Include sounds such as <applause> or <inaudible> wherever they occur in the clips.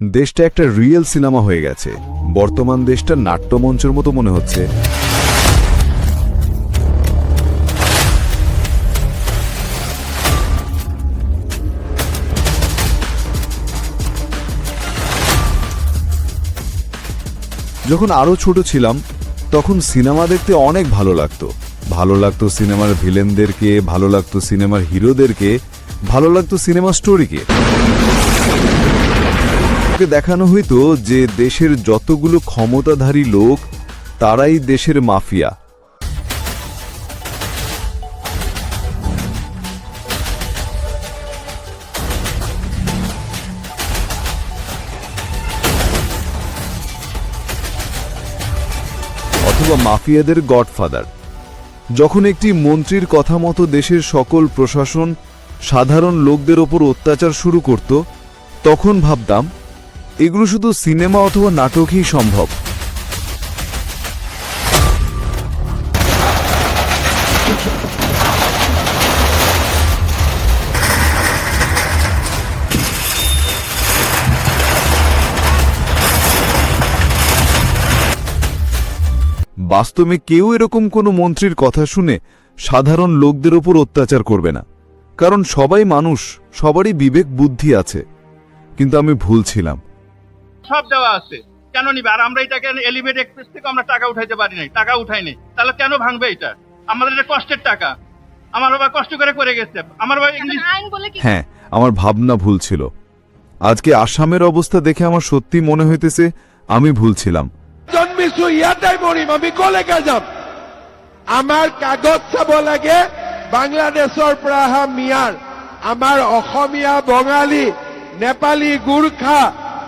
দেশটা একটা real cinema হয়ে গেছে। বর্তমান দেশটা নাট্যমঞ্চের মতো মনে হচ্ছে। যখন আরও ছোট ছিলাম, তখন সিনেমা দেখতে অনেক ভালো লাগতো। ভালো লাগতো সিনেমার ভিলেনদেরকে ভালো লাগতো সিনেমার হিরোদেরকে ভালো লাগতো সিনেমা স্টোরিকে ওকে দেখানো হইতো যে দেশের যতগুলো ক্ষমতাধারী লোক, তারাই দেশের মাফিয়া। অথবা মাফিয়াদের গডফাদার। যখন একটি মন্ত্রীর কথা মতো দেশের সকল প্রশাসন সাধারণ লোকদের ওপর অত্যাচার শুরু করত, তখন ভাবতাম এগুলো শুধু সিনেমা অথবা নাটকই সম্ভব। বাস্তবে কেউ এরকম কোনো মন্ত্রীর কথা শুনে সাধারণ লোকদের ওপর অত্যাচার করবে না। কারণ সবাই মানুষ, সবারই বিবেক বুদ্ধি আছে। কিন্তু আমি ভুল ছিলাম। সব দেওয়া আছে। কেন নিবে? আর আমরা এটাকে এলিভেট এক্সপ্রেস থেকে আমরা টাকা উঠাইতে পারি নাই। টাকা উঠাই নাই। তাহলে কেন ভাঙবে এটা? আমাদের এটা কষ্টের টাকা। আমার বাবা কষ্ট করে করে গেছে। আমার বাবা ইংলিশ আইন বলে কি হ্যাঁ আমার ভাবনা ভুল ছিল। আজকে আসামের অবস্থা দেখে আমার সত্যি মনে হইতেছে আমি ভুল ছিলাম। জন্মিছো ইয়াতে মৰিম আমি কলৈকে যাম? আমাৰ কাগজ চাব লাগে বাংলাদেশৰ পৰা অহা মিয়াৰ। আমাৰ অসমীয়া বঙালী নেপালী গোৰ্খা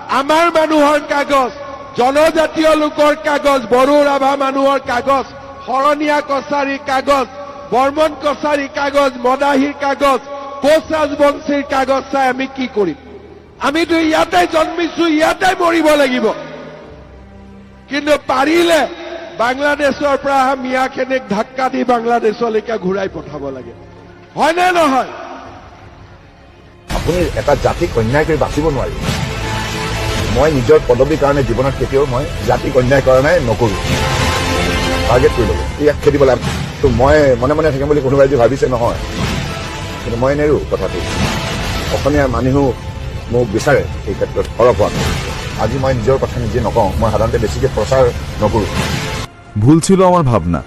আমাৰ মানুহৰ কাগজ, জনজাতীয় লোকৰ কাগজ, বড়ো ৰাভা মানুহৰ কাগজ, শৰণীয়া কছাৰী কাগজ, বৰ্মন কছাৰী কাগজ, মদাহীৰ কাগজ, কোচ ৰাজবংশীৰ কাগজ চাই আমি কি কৰিম? আমিতো ইয়াতে জন্মিছো, ইয়াতে মৰিব লাগিব। কিন্তু পাৰিলে বাংলাদেশৰ পৰা অহা মিয়াখিনিক ধাক্কা দি বাংলাদেশলৈকে ঘূৰাই পঠাব লাগে। হয়নে নহয়? আপুনি এটা জাতিক অন্যায় কৰি বাচিব নোৱাৰিব। মই নিজৰ পদবীৰ কাৰণে জীৱনত কেতিয়াও মই জাতিক অন্যায় কৰা নাই, নকৰোঁ। টাৰ্গেট কৰি ল'ব। ইয়াক খেদিব লাগে। তো মই মনে মনে থাকিম বুলি কোনোবাই যদি ভাবিছে, নহয়। কিন্তু মই নেৰো কথাটো। অসমীয়া মানুহেও মোক বিচাৰে এই ক্ষেত্ৰত। সৰব হোৱাটো আজি মই নিজৰ কথা নিজে নকওঁ। মই সাধাৰণতে বেছিকৈ প্ৰচাৰ নকৰোঁ। ভুল ছিল আমার ভাবনা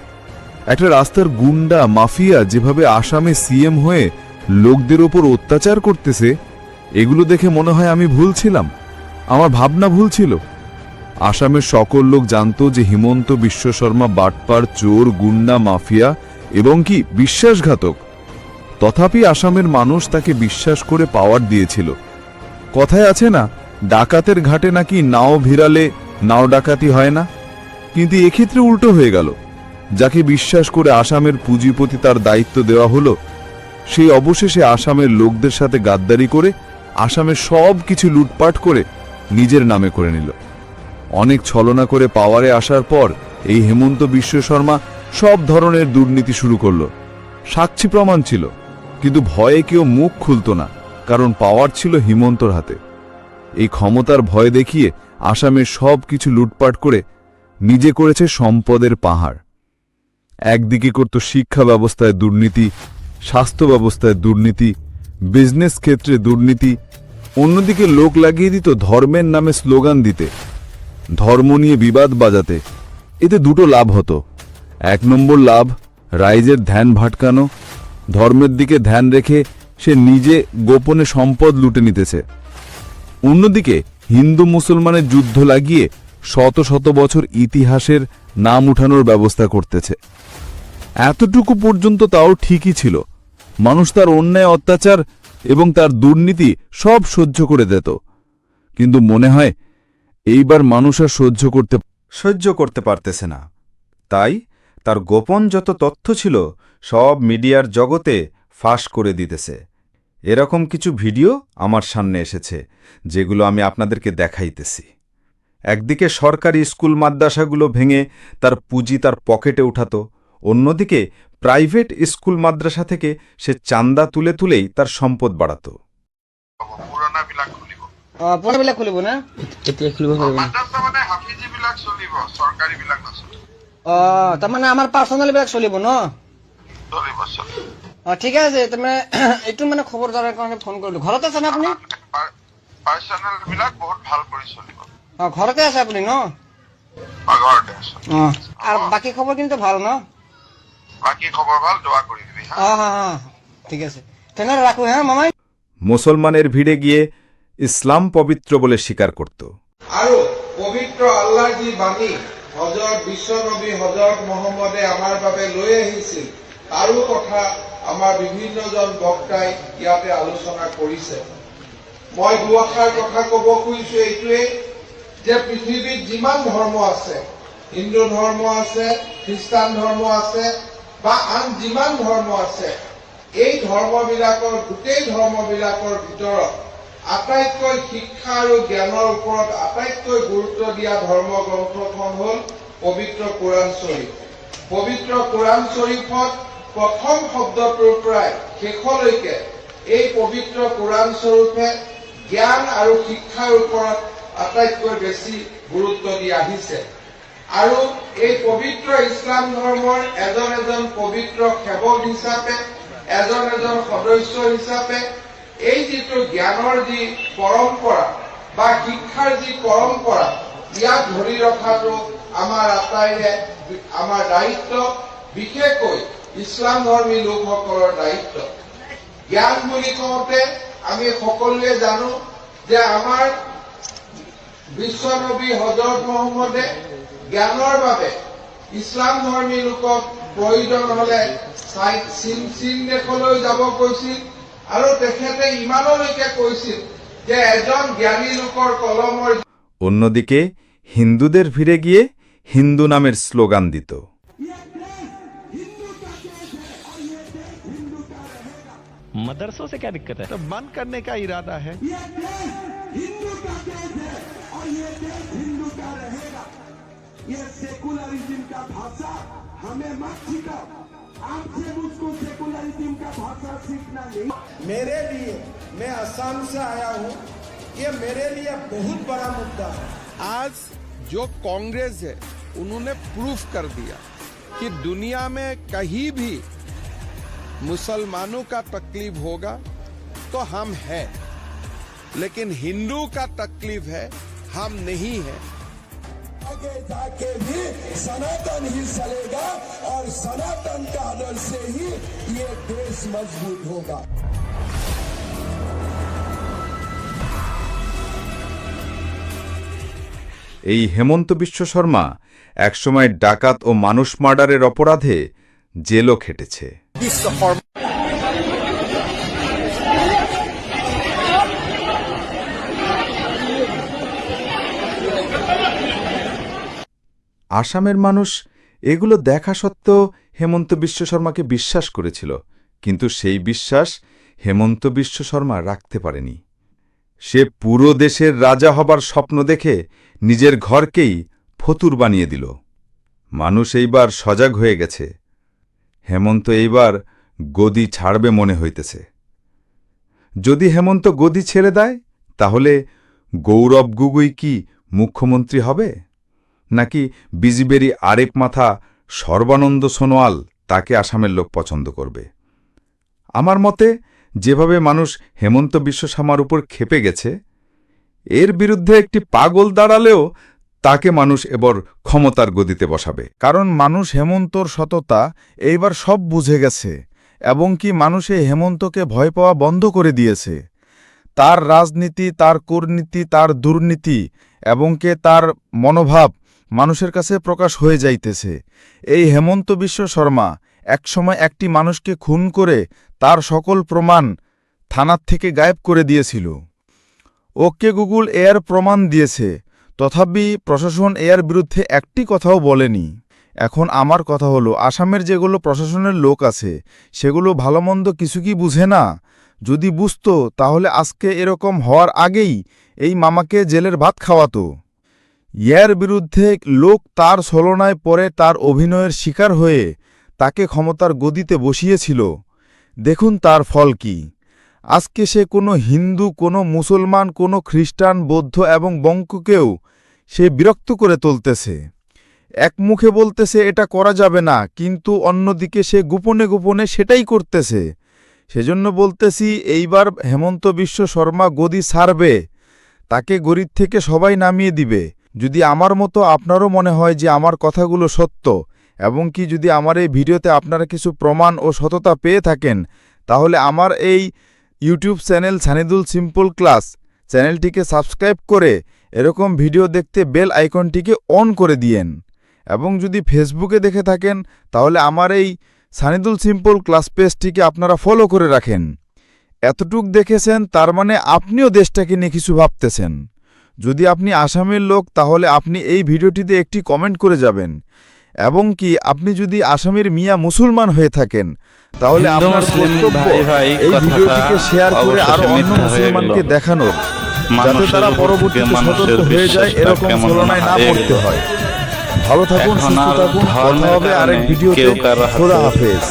একটা রাস্তার গুন্ডা, মাফিয়া যেভাবে আসামে সিএম হয়ে লোকদের ওপর অত্যাচার করতেছে, এগুলো দেখে মনে হয় আমি ভুল ছিলাম। আমার ভাবনা ভুল ছিল। আসামের সকল লোক জানতো যে হিমন্ত বিশ্ব শর্মা বাটপার, চোর, গুন্ডা, মাফিয়া এবং কি বিশ্বাসঘাতক। তথাপি আসামের মানুষ তাকে বিশ্বাস করে পাওয়ার দিয়েছিল। কথায় আছে না, ডাকাতের ঘাটে নাকি নাও ভিড়ালে নাও ডাকাতি হয় না? কিন্তু এক্ষেত্রে উল্টো হয়ে গেল। যাকে বিশ্বাস করে আসামের পুঁজিপতি তার দায়িত্ব দেওয়া হলো, সেই অবশেষে আসামের লোকদের সাথে গাদ্দারি করে, আসামের সব কিছু লুটপাট করে নিজের নামে করে নিল। অনেক ছলনা করে পাওয়ারে আসার পর এই হেমন্ত বিশ্ব শর্মা সব ধরনের দুর্নীতি শুরু করল। সাক্ষী প্রমাণ ছিল, কিন্তু ভয়ে কেউ মুখ খুলতো না, কারণ পাওয়ার ছিল হিমন্তর হাতে। এই ক্ষমতার ভয় দেখিয়ে আসামের সব কিছু লুটপাট করে নিজে করেছে সম্পদের পাহাড়। একদিকে করত শিক্ষা ব্যবস্থায় দুর্নীতি, স্বাস্থ্য ব্যবস্থায় দুর্নীতি বিজনেস ক্ষেত্রে দুর্নীতি অন্যদিকে লোক লাগিয়ে দিত ধর্মের নামে স্লোগান দিতে। ধর্ম নিয়ে বিবাদ বাজাতে। এতে দুটো লাভ হতো। এক নম্বর লাভ, রাইজের ধ্যান ভাটকানো। ধর্মের দিকে ধ্যান রেখে সে নিজে গোপনে সম্পদ লুটে নিতেছে। অন্যদিকে হিন্দু মুসলমানের যুদ্ধ লাগিয়ে শত শত বছর ইতিহাসের নাম উঠানোর ব্যবস্থা করতেছে। এতটুকু পর্যন্ত তাও ঠিকই ছিল। মানুষ তার অন্যায় অত্যাচার এবং তার দুর্নীতি সব সহ্য করে দিত। কিন্তু মনে হয়, এইবার মানুষ আর সহ্য করতে সহ্য করতে পারতেছে না। তাই তার গোপন যত তথ্য ছিল, সব মিডিয়ার জগতে ফাঁস করে দিতেছে। এরকম কিছু ভিডিও আমার সামনে এসেছে, যেগুলো আমি আপনাদেরকে দেখাইতেছি। একদিকে সরকারি স্কুল মাদ্রাসাগুলো ভেঙে তার পুঁজি তার পকেটে উঠাতো, অন্যদিকে প্রাইভেট স্কুল মাদ্রাসা থেকে সে চান্দা তুলে তুলেই তার সম্পদ বাড়াতো। পুৰণাবিলাক খুলিব। অ পুৰণাবিলাক খুলিব না? এতিয়া খুলিব পাৰিব মাদ্ৰাছা মানে হাফিজি বিলাক চলিব ন? চলিব চলিব। অ ঠিকে আছে তাৰমানে <clears throat> এইটো মানে খবৰ কাৰণে ফোন কৰিলো। ঘৰতে আছে আপুনি? পাৰ্চনেল বিলাক বহুত ভালো কৰি চলিব। অ ঘৰতে আছে আপুনি ন? ঘৰতে আছো। অ আৰু বাকী খবৰ কিন্তু ভালো ন? বাকী ভালো দিবি ঠিক আছে। রাখো হ্যাঁ মামাই। মুসলমানের ভিড়ে গিয়ে ইসলাম পবিত্র বলে স্বীকার করত। আৰু পবিত্ৰ আল্লাহৰ যি বাণী হজৰত বিশ্বনবী হজৰত মহম্মদে আমাৰ বাবে লৈ আহিছিল তাৰো কথা আমাৰ বিভিন্নজন বক্তাই ইয়াতে আলোচনা কৰিছে। মই দুআষাৰ কথা ক'ব খুজিছো এইটোৱেই যে পৃথিৱীত যিমান ধৰ্ম আছে হিন্দু ধৰ্ম আছে খ্ৰীষ্টান ধৰ্ম আছে বা আন যিমান ধৰ্ম আছে এই ধৰ্মবিলাকৰ গোটেই ধৰ্মবিলাকৰ ভিতৰত আটাইতকৈ শিক্ষা আৰু জ্ঞানৰ ওপৰত আটাইতকৈ গুৰুত্ব দিয়া ধৰ্ম গ্ৰন্থখন হ'ল পবিত্ৰ কোৰাণ শ্বৰীফ। পবিত্ৰ কোৰাণ শ্বৰীফত প্ৰথম শব্দটোৰ পৰাই শেষলৈকে এই পবিত্ৰ কোৰাণ স্বৰূপে জ্ঞান আৰু শিক্ষাৰ ওপৰত আটাইতকৈ বেছি গুৰুত্ব দি আহিছে। আৰু এই পবিত্ৰ ইছলাম ধৰ্মৰ এজন এজন পবিত্ৰ সেৱক হিচাপে এজন এজন সদস্য হিচাপে এই যিটো জ্ঞানৰ যি পৰম্পৰা বা শিক্ষাৰ যি পৰম্পৰা ইয়াক ধৰি ৰখাটো আমাৰ আটাইৰে আমাৰ দায়িত্ব বিশেষকৈ ইছলাম ধৰ্মী লোকসকলৰ দায়িত্ব। জ্ঞান বুলি কওঁতে আমি সকলোৱে জানো যে আমাৰ বিশ্বনবী হজৰত মহম্মদে জ্ঞানৰ বাবে ইছলাম ধৰ্মী লোকক প্ৰয়োজন হলে চাই- চীন চীন দেশলৈ যাব কৈছিল আৰু তেখেতে ইমানলৈকে কৈছিল যে এজন জ্ঞানী লোকৰ কলমৰ অন্যদিকে হিন্দুদের ভিড়ে গিয়ে হিন্দু নামের স্লোগান দিত मदरसों से क्या दिक्कत है तो बंद करने का इरादा है ये सेकुलरिज्म का भाषा हमें मत सिखाओ। आपसे मुझको सेकुलरिज्म का भाषा सीखना नहीं। मेरे लिए मैं असम से आया हूँ। ये मेरे लिए बहुत बड़ा मुद्दा है। आज जो कांग्रेस है उन्होंने प्रूफ कर दिया कि दुनिया में कहीं भी मुसलमानों का तकलीफ़ होगा तो हम हैं। लेकिन हिंदू का तकलीफ़ है हम नहीं है। आगे जाके भी सनातन ही चलेगा और सनातन का आदर से ही ये देश मजबूत होगा এই হেমন্ত বিশ্ব শর্মা একসময় ডাকাত ও মানুষ মার্ডারের অপরাধে জেলও খেটেছে আসামের মানুষ এগুলো দেখা সত্ত্বেও হেমন্ত বিশ্ব শর্মাকে বিশ্বাস করেছিল, কিন্তু সেই বিশ্বাস হেমন্ত বিশ্ব শর্মা রাখতে পারেনি। সে পুরো দেশের রাজা হবার স্বপ্ন দেখে নিজের ঘরকেই ফতুর বানিয়ে দিল। মানুষ এইবার সজাগ হয়ে গেছে। হেমন্ত এইবার গদি ছাড়বে মনে হইতেছে। যদি হেমন্ত গদি ছেড়ে দেয়, তাহলে গৌরব গুগুই কি মুখ্যমন্ত্রী হবে? নাকি বিজিবেরই আরেক মাথা সর্বানন্দ সোনোয়াল তাকে আসামের লোক পছন্দ করবে? আমার মতে, যেভাবে মানুষ হেমন্ত বিশ্ব শর্মার উপর খেপে গেছে, এর বিরুদ্ধে একটি পাগল দাঁড়ালেও তাকে মানুষ এবার ক্ষমতার গদিতে বসাবে। কারণ মানুষ হেমন্তর সততা এইবার সব বুঝে গেছে, এবং কি মানুষ এই হেমন্তকে ভয় পাওয়া বন্ধ করে দিয়েছে? তার রাজনীতি, তার কূটনীতি, তার দুর্নীতি, এবং কে তার মনোভাব মানুষের কাছে প্রকাশ হয়ে যাইতেছে। এই হেমন্ত বিশ্ব শর্মা একসময় একটি মানুষকে খুন করে তার সকল প্রমাণ থানার থেকে গায়েব করে দিয়েছিল। ওকে গুগল এয়ার প্রমাণ দিয়েছে, তথাপি প্রশাসন এয়ার বিরুদ্ধে একটি কথাও বলেনি। এখন আমার কথা হলো, আসামের যেগুলো প্রশাসনের লোক আছে, সেগুলো ভালোমন্দ কিছু কি বুঝে না? যদি বুঝত, তাহলে আজকে এরকম হওয়ার আগেই এই মামাকে জেলের ভাত খাওয়াতো। ইয়ার বিরুদ্ধে লোক তার ছলনায় পরে তার অভিনয়ের শিকার হয়ে তাকে ক্ষমতার গদিতে বসিয়েছিল। দেখুন তার ফল কি। আজকে সে কোনো হিন্দু, কোনো মুসলমান, কোনো খ্রিস্টান, বৌদ্ধ এবং বঙ্ককেও সে বিরক্ত করে তুলতেছে। এক মুখে বলতেছে, এটা করা যাবে না। কিন্তু অন্যদিকে সে গোপনে গোপনে সেটাই করতেছে। সেজন্য বলতেছি, এইবার হেমন্ত বিশ্ব শর্মা গদি সারবে। তাকে গরিব থেকে সবাই নামিয়ে দিবে। যদি আমার মতো আপনারও মনে হয় যে আমার কথাগুলো সত্য, এবং কি যদি আমার এই ভিডিওতে আপনারা কিছু প্রমাণ ও সততা পেয়ে থাকেন, তাহলে আমার এই YouTube channel Sanidul simple class চ্যানেলটিকে সাবস্ক্রাইব করে এরকম ভিডিও দেখতে বেল আইকনটিকে অন করে দিয়েন। এবং যদি ফেসবুকে দেখে থাকেন, তাহলে আমার এই সানিদুল সিম্পল ক্লাস পেজটিকে আপনারা ফলো করে রাখেন। এতটুক দেখেছেন, তার মানে আপনিও দেশটাকে নিয়ে কিছু ভাবতেছেন। যদি আপনি আসামের লোক তাহলে আপনি এই ভিডিওটিতে একটি কমেন্ট করে যাবেন। এবং কি আপনি যদি আসামের মিয়া মুসলমান হয়ে থাকেন তাহলে আপনার এই ভিডিওটিকে শেয়ার করে আরও অন্য মুসলমানকে। দেখানোর যাতে তারা পরবর্তীতে সতর্ক হয়ে যায় এরকম তুলনায় না পড়তে হয়। ভালো থাকুন সুস্থ থাকুন কথা হবে আরেক ভিডিওতে। খোদা হাফেজ।